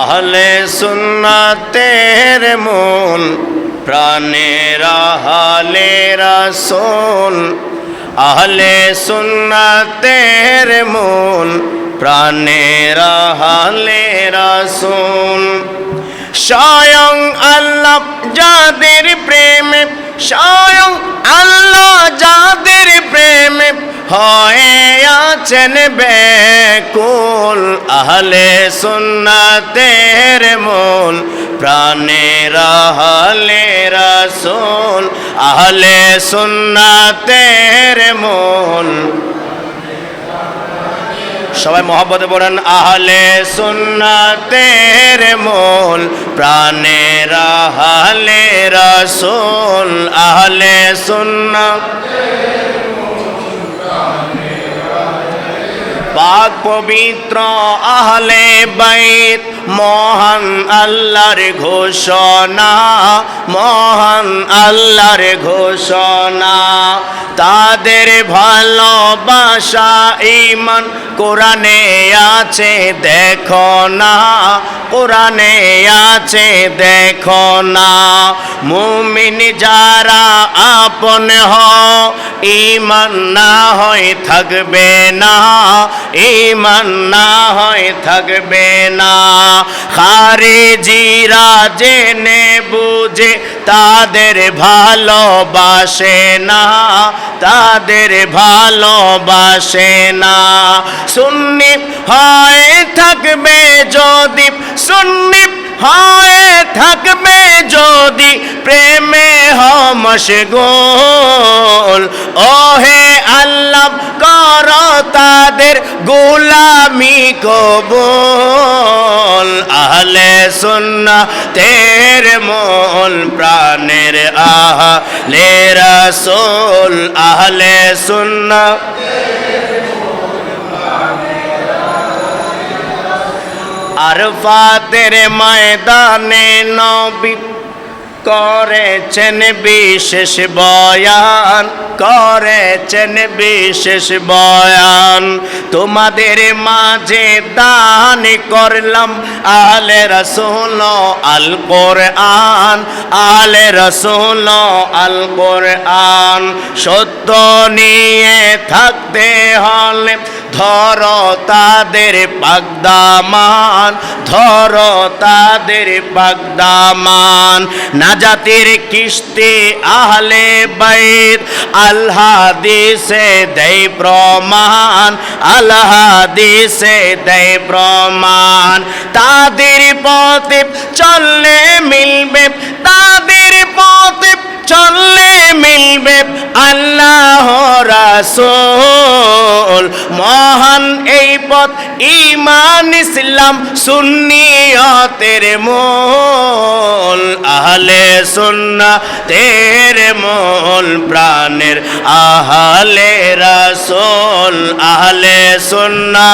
আহলে সুন্নাতের মূল প্রাণের আহলে রাসূল। আহলে সুন্নাতের মূল প্রাণের আহলে রাসূল। স্বয়ং আল্লাহ যাদের প্রেমে, স্বয়ং আল্লাহ হয়ে আছেন বেকুল, আহলে সুন্নাতের মূল, প্রাণের আহলে রাসূল, আহলে সুন্নাতের মূল। সবাই মহব্বতে পড়েন, আহলে সুন্নাতের মূল, প্রাণের আহলে রাসূল, আহলে সুন্নাত पाक पवित्र अहले बैत। মহান আল্লাহর ঘোষণা, মহান আল্লাহর ঘোষণা। তাদের ভালোবাসা ইমান কোরআনে আছে, দেখো না। কোরআনে আছে, দেখো না। মুমিন যারা আপন হ ইমান না হয় থাকবে না। ইমান না হয় থাকবে না। খারিজিরা জেনে বুঝে, তাদের ভালোবাসে না, তাদের ভালোবাসে না। সুন্নি হয় থাকবে যদি, সুন্নি হয় থাকবে যদি প্রেমে হমস গোল ওহে আল্লাহ, কর তাদের গোলামি কবল। আহলে সুন্না তের মোল প্রাণের আহা লে রাসূল, আহলে সুন্না আরফাতের ময়দানে নবী করেছেন বিশেষ বয়ান, করেছেন বিশেষ বয়ান। তোমাদের মাঝে দান করলাম আলে রসুল, আল কোরআন, আলে রসুল, আল কোরআন। সত্য নিয়ে থাকতে হলে ধর তাদের পাগদামান ধর তাদের পাগদামান নাজাতের কিস্তি আহলে বাইত আল্লাহ দিছে দেয় প্রমাণ আল্লাহ দিছে দেয় প্রমাণ। তাদের পথে চললে মিলবে, তাদের পথে চললে মিলবে আল্লাহ রাসূল। মহান এই পথ ইমান ইসলাম, সুন্নিয়তের মূল। আহলে সুন্না তের মূল, প্রাণের আহলে রাসূল। আহলে সুন্না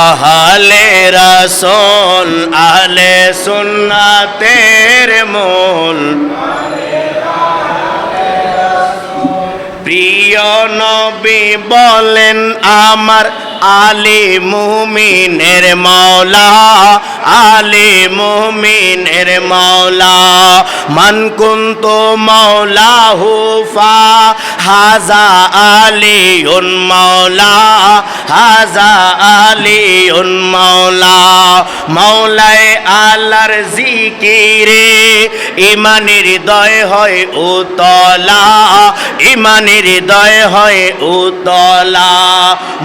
আহলে রাসূল। আহলে সুন্নাতের মূল। প্রিয় নবী বলেন আমার আলী মুমিনের মৌলা আলী মুমিনের মৌলা মান কুন্তু মৌলা হুফা, হাজা আলিউন মৌলা হাজা আলিউন মৌলা মৌলায় আল্লাহর জিকিরে ইমানের হৃদয় হয় উতলা, ইমানের হৃদয় হয় উতলা।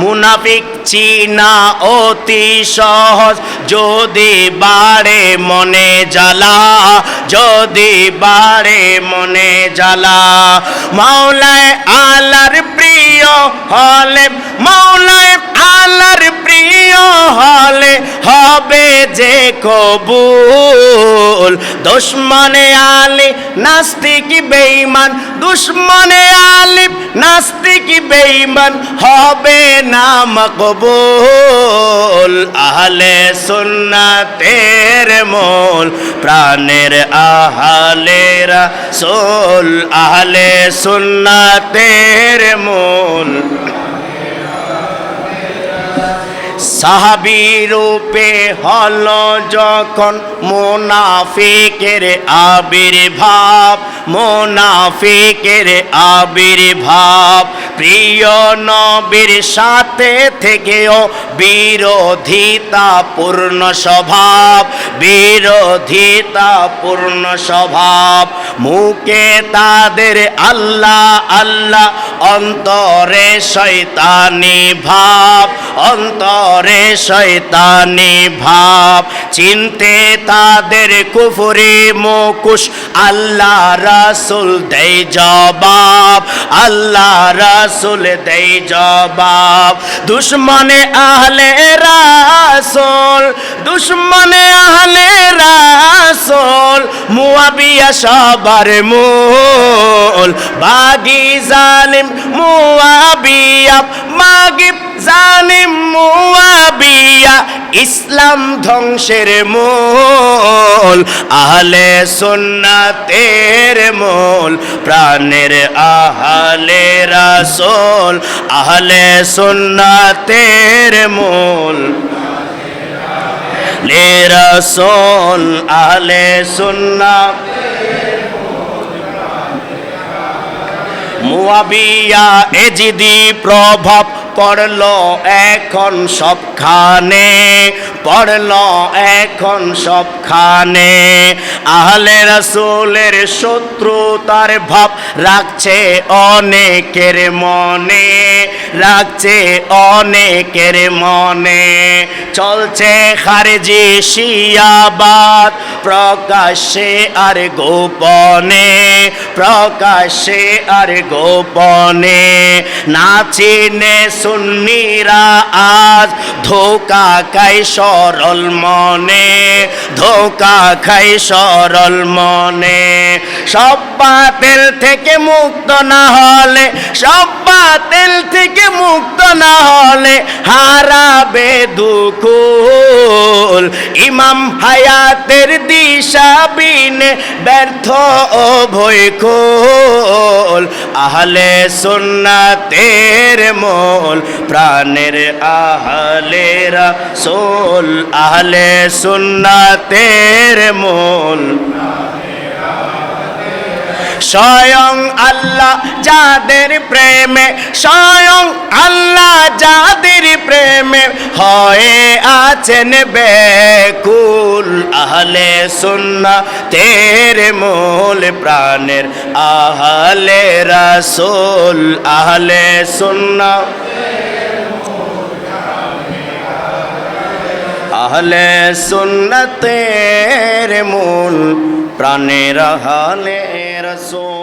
মুনাফিক চিনা অতি সহজ, যদি বাড়ে মনে জ্বালা যদি বাড়ে মনে জ্বালা মাওলায় আলার প্রিয় হলে মাওলায় আলার প্রিয় হলে হবে যে কবুল। দুশ্মনে আলী, নাস্তিক দুশ্মনে নাস্তিক হবে না মকবুল। আহলে সুন্নাতের মোল, প্রাণের আহলেরা সোল আহলে সুন্নাতের মোল। সাহাবি রূপে হল যখন মোনাফিকের আবির্ভাব মোনাফিকের আবির্ভাব। প্রিয় নবীর সাথে থেকেও বিরোধিতা পূর্ণ স্বভাব, বিরোধিতা পূর্ণ স্বভাব। মুখে তাদের আল্লাহ আল্লাহ। অন্তরে শয়তানি ভাব, অন্তরে শয়তানি ভাব। চিনতে তাদের কুফরি মুকুশ আল্লাহ রাসুল দেই জবাব, আল্লাহ রাসুল দেই জবাব। দুশ্মনে আহলে রাসুল, দুশ্মনে আহলে রাসুল, মুয়াবিয়া সবার মূল। বাগি জালিম মুয়াবিয়া মাগিব জালিম মুয়াবিয়া, ইসলাম ধ্বংসের মূল। আহলে সুন্নাতের মূল, প্রাণের আহলে রাসূল। আহলে সুন্নাতের মূল। লে রাসূল, আহলে সুন্নাত মুয়াবিয়া এজিদি প্রভাব পড়ল এখন সবখানে। পড়ল এখন সবখানে। আহলে রাসূলের শত্রুতার ভাব রাখছে অনেকের মনে, রাখছে অনেকের মনে। চলছে খারেজি শিয়াবাদ, প্রকাশ্যে আর গোপনে, প্রকাশ্যে আর গোপনে। নাচিনে সুন্নিরা আজ ধোকা খাই সরল মনে, ধোকা খাই সরল মনে। সব বাতিল থেকে মুক্ত না হলে, সব বাতিল থেকে মুক্ত না হলে হারাবে দুকুল ইমাম হায়াতের দিশা বিনে ব্যর্থ ও ভয়কুল আহলে সুন্নাতের মোল প্রাণের আহলে রসোল। আহলে সুন্নাতের মোল। স্বয়ং আল্লাহ যাদের প্রেমে, স্বয়ং আল্লাহ যাদের প্রেমে হয়ে আছেন বেকুল আহলে সুন্না তের মূল প্রাণের আহলে রাসূল, আহলে সুন্না। আহলে সুন্নতের মূল প্রাণের আহলে রসূল।